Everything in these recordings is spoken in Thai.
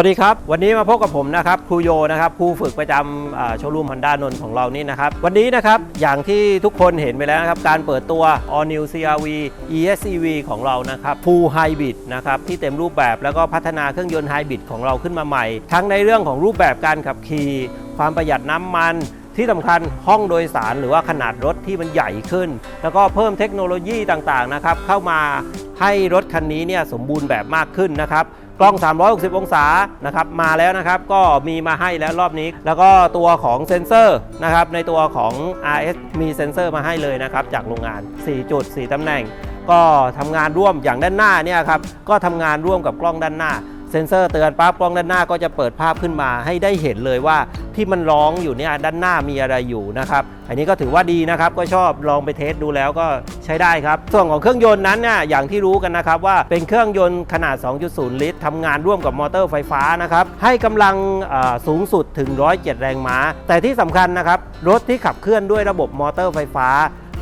สวัสดีครับ วันนี้มาพบกับผมนะครับครูโยนะครับครูฝึกประจำโชว์รูมฮอนด้านนท์ของเรานี่นะครับ วันนี้นะครับอย่างที่ทุกคนเห็นไปแล้วนะครับ การเปิดตัว All New CRV ESCV ของเรานะครับ Full Hybrid นะครับที่เต็มรูปแบบแล้วก็พัฒนาเครื่องยนต์ไฮบริดของเราขึ้นมาใหม่ ทั้งในเรื่องของรูปแบบการขับขี่ความประหยัดน้ำมันที่สำคัญห้องโดยสารหรือว่าขนาดรถที่มันใหญ่ขึ้น แล้วก็เพิ่มเทคโนโลยีต่างๆนะครับเข้ามาให้รถคันนี้เนี่ยสมบูรณ์แบบมากขึ้นนะครับ กล้อง 360 องศานะครับมาแล้วนะครับก็มีมาให้แล้วรอบนี้ แล้วก็ตัวของเซ็นเซอร์นะครับในตัวของ RS มีเซ็นเซอร์มาให้เลยนะครับจากโรงงาน 4 จุด 4ตำแหน่ง ก็ทำงานร่วมอย่างด้านหน้าเนี่ยครับก็ทำงานร่วมกับกล้องด้านหน้า เซ็นเซอร์เตือนปั๊บกล้องด้านหน้าก็จะเปิดภาพขึ้นมาให้ได้เห็นเลยว่าที่มันร้องอยู่เนี่ยด้านหน้ามีอะไรอยู่นะครับอันนี้ก็ถือว่าดีนะครับก็ชอบลองไปเทสดูแล้วก็ใช้ได้ครับ ส่วนของเครื่องยนต์นั้นเนี่ยอย่างที่รู้กันนะครับว่าเป็นเครื่องยนต์ขนาด 2.0 ลิตรทำงานร่วมกับมอเตอร์ไฟฟ้านะครับให้กำลังสูงสุดถึง 107 แรงม้า แต่ที่สำคัญนะครับรถที่ขับเคลื่อนด้วยระบบมอเตอร์ไฟฟ้า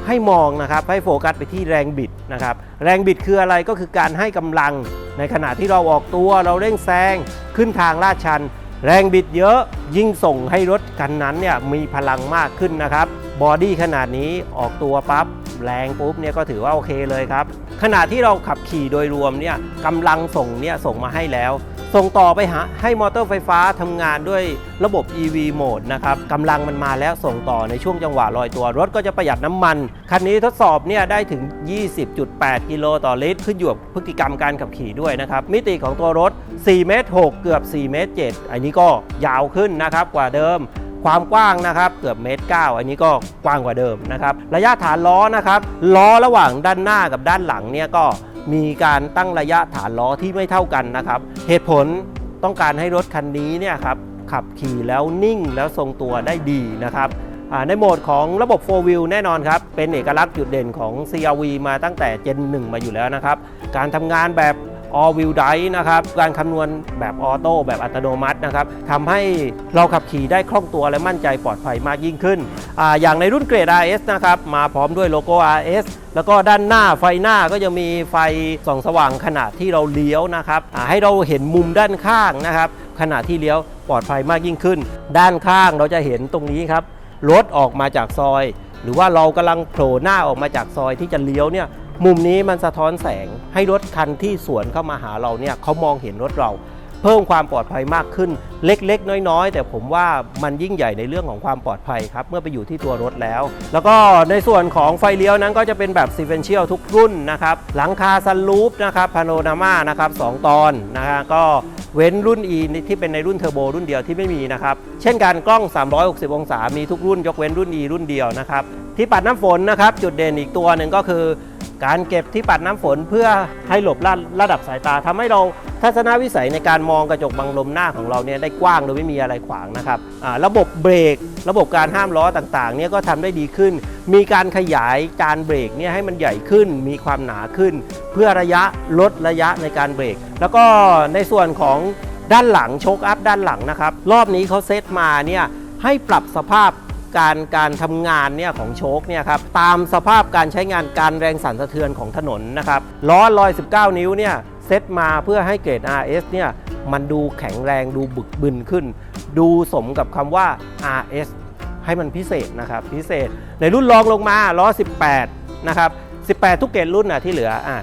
ให้มองนะครับให้โฟกัสไปที่แรงบิดนะครับแรงบิดคืออะไรก็คือการให้กำลัง ในขณะที่เราออกตัวเราเร่งแซงขึ้นทางลาดชัน แรงบิดเยอะยิ่งส่งให้รถคันนั้นเนี่ยมีพลังมากขึ้นนะครับบอดี้ขนาดนี้ออกตัวปั๊บ แรงปุ๊บเนี่ยก็ถือว่าโอเคเลยครับ ขณะที่เราขับขี่โดยรวมเนี่ยกำลังส่งเนี่ยส่งมาให้แล้ว ส่งต่อไปหาให้มอเตอร์ไฟฟ้าทำงานด้วยระบบ EV โหมดนะครับกำลังมันมาแล้วส่งต่อในช่วงจังหวะลอยตัว รถก็จะประหยัดน้ำมัน คันนี้ทดสอบเนี่ยได้ถึง 20.8 กิโลต่อลิตร ขึ้นอยู่กับพฤติกรรมการขับขี่ด้วยนะครับ มิติของตัวรถ4เมตร6เกือบ4เมตร7อันนี้ก็ยาวขึ้นนะครับกว่าเดิม ความกว้างนะครับเกือบเมตร 9 อันนี้ก็กว้างกว่าเดิมนะครับ ระยะฐานล้อนะครับล้อระหว่างด้านหน้ากับด้านหลังเนี่ยก็มีการตั้งระยะฐานล้อที่ไม่เท่ากันนะครับ เหตุผลต้องการให้รถคันนี้เนี่ยครับขับขี่แล้วนิ่งแล้วทรงตัวได้ดีนะครับในโหมดของระบบ 4 wheel แน่นอนครับ เป็นเอกลักษณ์จุดเด่นของ CRV มาตั้งแต่ Gen 1 มาอยู่แล้วนะครับ การทำงานแบบ all wheel drive นะครับ การคำนวณแบบออโต้แบบอัตโนมัตินะครับทำให้เราขับขี่ได้คล่องตัวและมั่นใจปลอดภัยมากยิ่งขึ้นออย่างในรุ่นเกรด RS นะครับ มาพร้อมด้วยโลโก้ RS แล้วก็ด้านหน้าไฟหน้าก็จะมีไฟส่องสว่างขณะที่เราเลี้ยวนะครับให้เราเห็นมุมด้านข้างนะครับขณะที่เลี้ยวปลอดภัยมากยิ่งขึ้น ด้านข้างเราจะเห็นตรงนี้ครับรถออกมาจากซอย หรือว่าเรากำลังโผล่หน้าออกมาจากซอยที่จะเลี้ยวเนี่ย มุมนี้มันสะท้อนแสงให้รถคันที่สวนเข้ามาหาเราเนี่ยเขามองเห็นรถเรา เพิ่มความปลอดภัยมากขึ้น เล็กๆ น้อยๆ แต่ผมว่ามันยิ่งใหญ่ในเรื่องของความปลอดภัยครับ เมื่อไปอยู่ที่ตัวรถแล้ว แล้วก็ในส่วนของไฟเลี้ยวนั้นก็จะเป็นแบบซีเ e นเชียลทุกรุ่นนะครับ หลังคาซันรูฟนะครับพาโนนาม่านะครับสองตอนนะฮะก็เว้นรุ่น E ที่เป็นในรุ่นเทอร์โบรุ่นเดียวที่ไม่มีนะครับ เช่นกันกล้อง 360 องศา มีทุกรุ่นยกเว้นรุ่น E รุ่นเดียวนะครับ ที่ปัดน้ำฝนนะครับ จุดเด่นอีกตัวหนึ่งก็คือ การเก็บที่ปัดน้ำฝนเพื่อให้หลบระระดับสายตาทำให้เราทัศนวิสัยในการมองกระจกบังลมหน้าของเราเนี่ยได้กว้างโดยไม่มีอะไรขวางนะครับอ่าระบบเบรก ระบบการห้ามล้อต่างๆเนี่ยก็ทำได้ดีขึ้น มีการขยายการเบรกเนี่ยให้มันใหญ่ขึ้น มีความหนาขึ้น เพื่อระยะลดระยะในการเบรก แล้วก็ในส่วนของด้านหลังโชคอัพด้านหลังนะครับรอบนี้เขาเซตมาเนี่ยให้ปรับสภาพ การการทำงานเนี่ยของโชคเนี่ยครับตามสภาพการใช้งานการแรงสั่นสะเทือนของถนนนะครับล้อลอย 19 นิ้วเนี่ยเซตมาเพื่อให้เกรด RS เนี่ยมันดูแข็งแรงดูบึกบึนขึ้น ดูสมกับคำว่า RS ให้มันพิเศษนะครับพิเศษในรุ่นรองลงมาล้อ 18 นะครับ 18 ทุกเกรดรุ่นนะที่เหลืออะ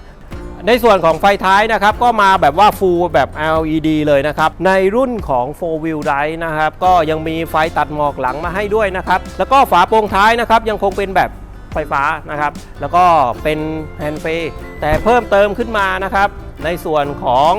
ในส่วนของไฟท้ายนะครับ ก็มาแบบว่า full แบบ LED เลยนะครับ ในรุ่นของ 4 wheel drive นะครับ ก็ยังมีไฟตัดหมอกหลังมาให้ด้วยนะครับ แล้วก็ฝาโปร่งท้ายนะครับ ยังคงเป็นแบบไฟฟ้านะครับ แล้วก็เป็นแฮนด์เฟแต่เพิ่มเติมขึ้นมานะครับ ในส่วนของ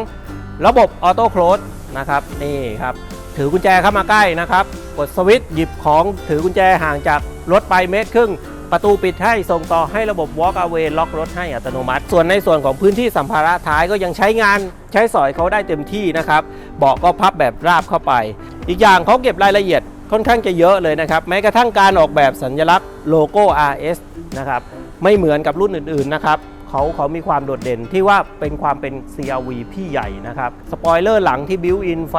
ระบบออโต้โคลดนะครับนี่ครับ ถือกุญแจเข้ามาใกล้นะครับ กดสวิตช์หยิบของถือกุญแจห่างจากรถไปเมตรครึ่ง ประตูปิดให้ส่งต่อให้ระบบ Walk Away ล็อกรถให้อัตโนมัติ ส่วนในส่วนของพื้นที่สัมภาระท้ายก็ยังใช้งานใช้สอยเขาได้เต็มที่นะครับ เบาะก็พับแบบราบเข้าไป อีกอย่างเขาเก็บรายละเอียดค่อนข้างจะเยอะเลยนะครับ แม้กระทั่งการออกแบบสัญลักษณ์โลโก้ RS นะครับ ไม่เหมือนกับรุ่นอื่นๆนะครับเขาเขามีความโดดเด่นที่ว่าเป็นความเป็น CRV พี่ใหญ่นะครับ สปอยเลอร์หลังที่บิวอินไฟ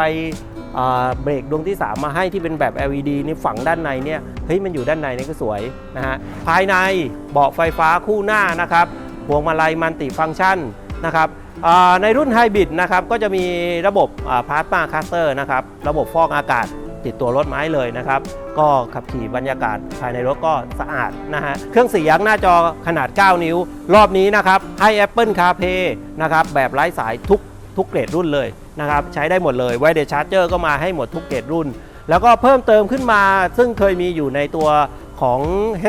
เบรกดวงที่ 3 มาให้ที่เป็นแบบ LED นี่ฝังด้านในเนี่ยเฮ้ยมันอยู่ด้านในนี่ก็สวยนะฮะภายในเบาะไฟฟ้าคู่หน้านะครับพวงมาลัยมันติฟังก์ชันนะครับในรุ่นไฮบริดนะครับก็จะมีระบบพาร์ตมาคัสเตอร์นะครับระบบฟอกอากาศติดตัวรถไม้เลยนะครับ ก็ขับขี่บรรยากาศภายในรถก็สะอาดนะฮะเครื่องเสียงหน้าจอขนาด 9 นิ้ว รอบนี้นะครับให้ Apple CarPlay นะครับแบบไร้สายทุกทุกเกรดรุ่นเลย นะครับใช้ได้หมดเลยไวเดชาร์เจอร์ก็มาให้หมดทุกเกรดรุ่น แล้วก็เพิ่มเติมขึ้นมา ซึ่งเคยมีอยู่ในตัวของ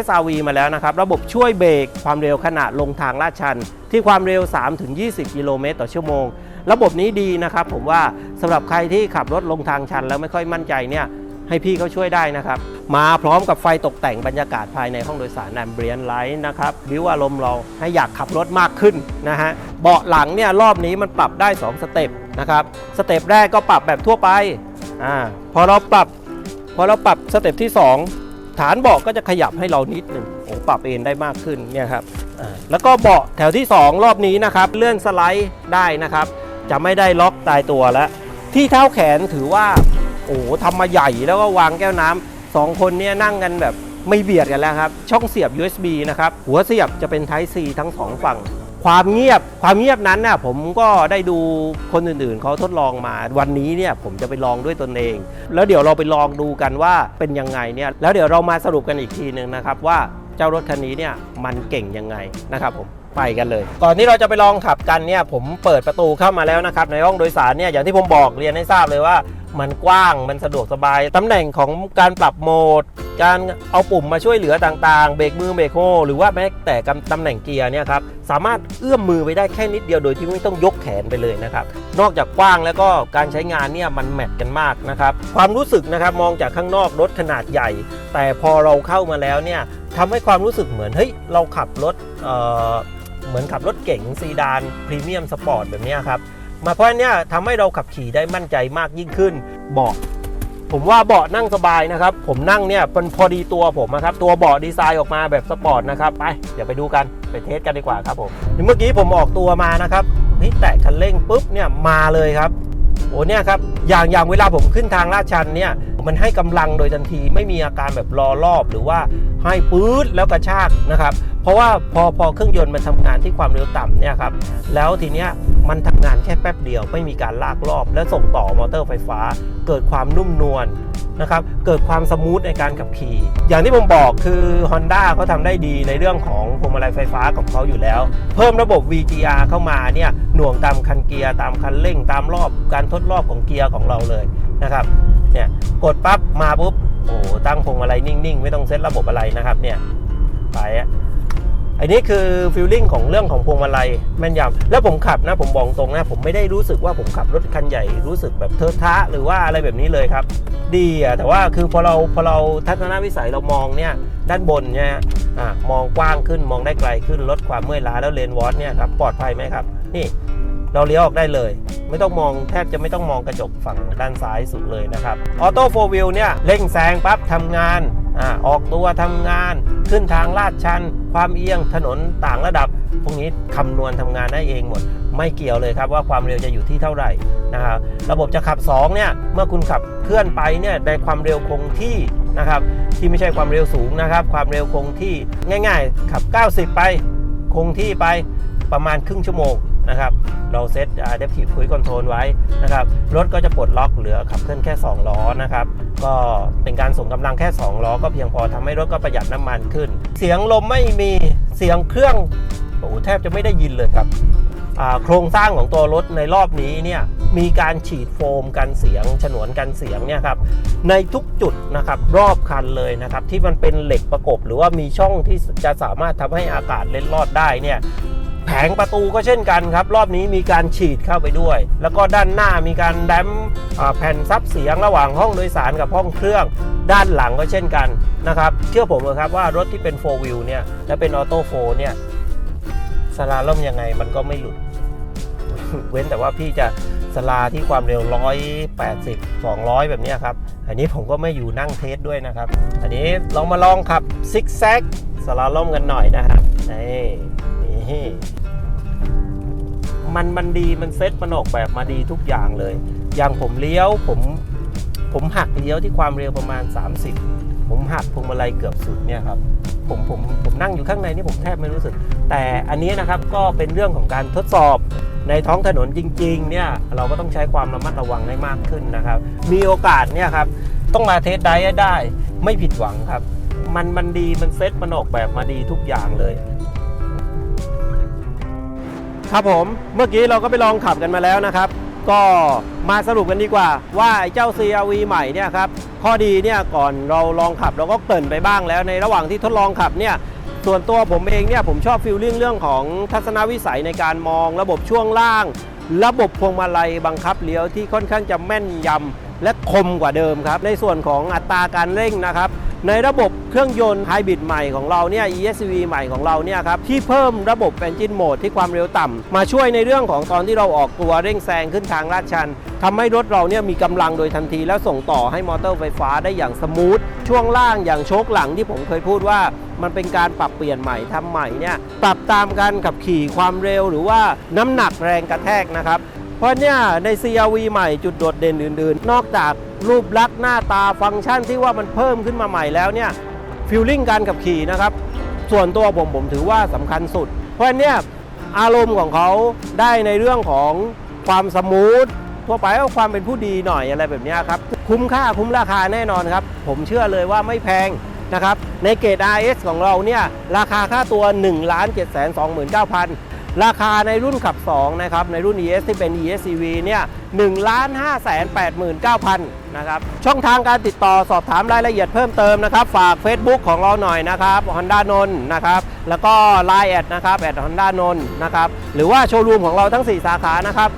HRV มาแล้วนะครับ ระบบช่วยเบรกความเร็วขณะลงทางลาดชัน ที่ความเร็ว 3-20 กิโลเมตรต่อชั่วโมง ระบบนี้ดีนะครับผมว่าสำหรับใครที่ขับรถลงทางชันแล้วไม่ค่อยมั่นใจเนี่ย ให้พี่เขาช่วยได้นะครับ มาพร้อมกับไฟตกแต่งบรรยากาศภายในห้องโดยสารแอมเบียนไลท์นะครับบิวอารมณ์เราให้อยากขับรถมากขึ้นนะฮะเบาะหลังเนี่ยรอบนี้มันปรับได้ 2 สเต็ปนะครับสเต็ปแรกก็ปรับแบบทั่วไปอ่าพอเราปรับพอเราปรับสเต็ปที่ 2 ฐานเบาะก็จะขยับให้เรานิดหนึ่งโอ้ปรับเอนได้มากขึ้นเนี่ยครับอ่าแล้วก็เบาะแถวที่ 2 รอบนี้นะครับเลื่อนสไลด์ได้นะครับ จะไม่ได้ล็อกตายตัวแล้ว ที่เท้าแขนถือว่า โอ้โหทำมาใหญ่แล้วก็วางแก้วน้ำสองคนเนี่ยนั่งกันแบบไม่เบียดกันแล้วครับ ช่องเสียบ USB นะครับ หัวเสียบจะเป็น Type C ทั้งสองฝั่ง ความเงียบ ความเงียบนั้นน่ะผมก็ได้ดูคนอื่นๆ เขาทดลองมา วันนี้เนี่ยผมจะไปลองด้วยตนเอง แล้วเดี๋ยวเราไปลองดูกันว่าเป็นยังไงเนี่ย แล้วเดี๋ยวเรามาสรุปกันอีกทีหนึ่งนะครับว่าเจ้ารถคันนี้เนี่ยมันเก่งยังไงนะครับผม ไปกันเลย ก่อนที่เราจะไปลองขับกันเนี่ยผมเปิดประตูเข้ามาแล้วนะครับในห้องโดยสารเนี่ยอย่างที่ผมบอกเรียนให้ทราบเลยว่า มันกว้างมันสะดวกสบาย ตำแหน่งของการปรับโหมด การเอาปุ่มมาช่วยเหลือต่างๆ เบรกมือเบรกโฮหรือว่าแม้แต่กำตำแหน่งเกียร์เนี่ยครับสามารถเอื้อมมือไปได้แค่นิดเดียวโดยที่ไม่ต้องยกแขนไปเลยนะครับนอกจากกว้างแล้วก็การใช้งานเนี่ยมันแมทกันมากนะครับความรู้สึกนะครับมองจากข้างนอกรถขนาดใหญ่ แต่พอเราเข้ามาแล้วเนี่ยทำให้ความรู้สึกเหมือนเฮ้ยเราขับรถเอ่อ เหมือนขับรถเก๋งซีดานพรีเมียมสปอร์ตแบบนี้ครับมาเพราะฉะนั้นเนี่ยทำให้เราขับขี่ได้มั่นใจมากยิ่งขึ้นเบาะผมว่าเบาะนั่งสบายนะครับ ผมนั่งเนี่ยเป็นพอดีตัวผมนะครับ ตัวเบาะดีไซน์ออกมาแบบสปอร์ตนะครับ ไป เดี๋ยวไปดูกัน ไปเทสกันดีกว่าครับผม เมื่อกี้ผมออกตัวมานะครับนี่แตะคันเร่งปุ๊บเนี่ยมาเลยครับ โอ้เนี่ยครับ อย่างอย่างเวลาผมขึ้นทางลาดชันเนี่ย มันให้กำลังโดยทันที ไม่มีอาการแบบรอรอบหรือว่าให้ปื๊ดแล้วกระชากนะครับ ราะว่าพอพอเครื่องยนต์มันทำงานที่ความเร็วต่ำเนี่ยครับแล้วทีเนี้ยมันทำงานแค่แป๊บเดียวไม่มีการลากรอบ และส่งต่อมอเตอร์ไฟฟ้า เกิดความนุ่มนวลนะครับเกิดความสมูทในการขับขี่ อย่างที่ผมบอกคือ Honda เขาทำได้ดีในเรื่องของพวงมาลัยไฟฟ้าของเขาอยู่แล้ว เพิ่มระบบ VGR เข้ามาเนี่ยหน่วงตามคันเกียร์ตามคันเร่ง ตามรอบการทดรอบของเกียร์ของเราเลยนะครับเนี่ยกดปั๊บมาปุ๊บโอ้โหตั้งพวงมาลัยนิ่งๆ ไม่ต้องเซตระบบอะไรนะครับเนี่ยไปอะ อันนี้คือฟิลลิ่งของเรื่องของพวงมาลัยแม่นยำแล้วผมขับนะผมบอกตรงนะ ผมไม่ได้รู้สึกว่าผมขับรถคันใหญ่รู้สึกแบบเทอะทะหรือว่าอะไรแบบนี้เลยครับ ดีอะแต่ว่าคือพอเราพอเราทัศนวิสัยเรามองเนี่ยด้านบนเนี่ยอ่ามองกว้างขึ้นมองได้ไกลขึ้นลดความเมื่อยล้าแล้วเลนวอตเนี่ยครับปลอดภัยไหมครับ นี่เราเลี้ยวออกได้เลย ไม่ต้องมองแทบจะไม่ต้องมองกระจกฝั่งด้านซ้ายสุดเลยนะครับออโต้โฟวิลเนี่ยเร่งแซงปั๊บทำงาน อออกตัวทำงาน ขึ้นทางลาดชัน ความเอียงถนนต่างระดับ พวกนี้คำนวณทำงานได้เองหมด ไม่เกี่ยวเลยครับว่าความเร็วจะอยู่ที่เท่าไหร่นะครับ ระบบจะขับ2เนี่ย เมื่อคุณขับเคลื่อนไปเนี่ยในความเร็วคงที่นะครับ ที่ไม่ใช่ความเร็วสูงนะครับ ความเร็วคงที่ง่าย ๆ ขับ 90 ไป คงที่ไปประมาณครึ่งชั่วโมง นะครับ เราเซต Adaptive Cruise Control ไว้นะครับ รถก็จะปลดล็อกเหลือขับเคลื่อนแค่ 2 ล้อนะครับ ก็เป็นการส่งกำลังแค่ 2 ล้อ ก็เพียงพอทำให้รถก็ประหยัดน้ำมันขึ้น เสียงลมไม่มีเสียงเครื่องโอ้แทบจะไม่ได้ยินเลยครับโครงสร้างของตัวรถในรอบนี้เนี่ยมีการฉีดโฟมกันเสียง ฉนวนกันเสียงเนี่ยครับในทุกจุดนะครับรอบคันเลยนะครับที่มันเป็นเหล็กประกบ หรือว่ามีช่องที่จะสามารถทำให้อากาศเล็ดลอดได้เนี่ย แผงประตูก็เช่นกันครับ รอบนี้มีการฉีดเข้าไปด้วย แล้วก็ด้านหน้ามีการแดมแผ่นซับเสียงระหว่างห้องโดยสารกับห้องเครื่อง ด้านหลังก็เช่นกันนะครับ เชื่อผมเลยครับว่ารถที่เป็น4 wheel เนี่ยและเป็นออโต้โฟเนี่ยสลาล่มยังไงมันก็ไม่หลุด เว้นแต่ว่าพี่จะสลาที่ความเร็ว 180 200 แบบนี้ครับ อันนี้ผมก็ไม่อยู่นั่งเทสด้วยนะครับ อันนี้ลองมาลองขับซิกแซกสลาล่มกันหน่อยนะครับนี่ นี่มันมันดีมันเซ็ตมันออกแบบมาดีทุกอย่างเลย อย่างผมเลี้ยวผมผมหักเลี้ยวที่ความเร็วประมาณ 30 ผมหักพวงมาลัยเกือบสุดเนี่ยครับผมผมผมนั่งอยู่ข้างในนี่ผมแทบไม่รู้สึก แต่อันนี้นะครับก็เป็นเรื่องของการทดสอบในท้องถนนจริงๆเนี่ยเราก็ต้องใช้ความระมัดระวังให้มากขึ้นนะครับ มีโอกาสเนี่ยครับต้องมาเทสได้ได้ ไม่ผิดหวังครับ มันมันดีมันเซ็ตมันออกแบบมาดีทุกอย่างเลย ครับผมเมื่อกี้เราก็ไปลองขับกันมาแล้วนะครับ ก็มาสรุปกันดีกว่า ว่าไอ้เจ้า CRV ใหม่เนี่ยครับข้อดีเนี่ยก่อนเราลองขับเราก็เกริ่นไปบ้างแล้วในระหว่างที่ทดลองขับเนี่ยส่วนตัวผมเองเนี่ยผมชอบฟิลลิ่งเรื่องของทัศนวิสัยในการมอง ระบบช่วงล่าง ระบบพวงมาลัยบังคับเลี้ยวที่ค่อนข้างจะแม่นยำ และคมกว่าเดิมครับ ในส่วนของอัตราการเร่งนะครับในระบบเครื่องยนต์ไฮบริดใหม่ของเราเนี่ย ESV ใหม่ของเราเนี่ยครับที่เพิ่มระบบ Engine Mode ที่ความเร็วต่ำมาช่วยในเรื่องของตอนที่เราออกตัวเร่งแซงขึ้นทางลาดชันทำให้รถเราเนี่ยมีกำลังโดยทันที แล้วส่งต่อให้มอเตอร์ไฟฟ้าได้อย่างสมูท ช่วงล่างอย่างโชคหลังที่ผมเคยพูดว่ามันเป็นการปรับเปลี่ยนใหม่ทำใหม่เนี่ยปรับตามการขับขี่ความเร็วหรือว่าน้ำหนักแรงกระแทกนะครับ เพราะเนี่ยใน CRV ใหม่จุดโดดเด่นอื่น ๆ นอกจากรูปลักษณ์หน้าตาฟังก์ชันที่ว่ามันเพิ่มขึ้นมาใหม่แล้วเนี่ยฟิลลิ่งการขับขี่นะครับ ส่วนตัวผมผมถือว่าสำคัญสุด เพราะเนี่ยอารมณ์ของเขาได้ในเรื่องของความสมูททั่วไปก็ความเป็นผู้ดีหน่อยอะไรแบบนี้ครับคุ้มค่าคุ้มราคาแน่นอนครับ ผมเชื่อเลยว่าไม่แพงนะครับในเกรด RS ของเราเนี่ยราคาค่าตัว 1 7 2 9 0 0 0 ราคาในรุ่นขับ 2 นะครับ ในรุ่น ES ที่เป็น ESCV เนี่ย1 5 8 9 0 0 0 นะครับ ช่องทางการติดต่อสอบถามรายละเอียดเพิ่มเติมนะครับ ฝาก Facebook ของเราหน่อยนะครับ Honda นนท์นะครับ แล้วก็ Line แอดนะครับแอด Honda นนท์นะครับ หรือว่าโชว์รูมของเราทั้ง 4 สาขานะครับ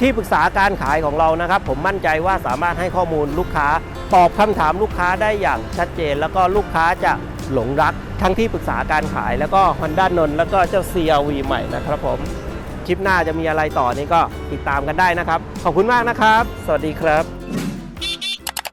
ที่ปรึกษาการขายของเรานะครับ ผมมั่นใจว่าสามารถให้ข้อมูลลูกค้า ตอบคำถามลูกค้าได้อย่างชัดเจน แล้วก็ลูกค้าจะ หลงรักทั้งที่ปรึกษาการขายแล้วก็ Honda นนแล้วก็เจ้า CRV ใหม่นะครับผม คลิปหน้าจะมีอะไรต่อนี่ก็ติดตามกันได้นะครับ ขอบคุณมากนะครับ สวัสดีครับ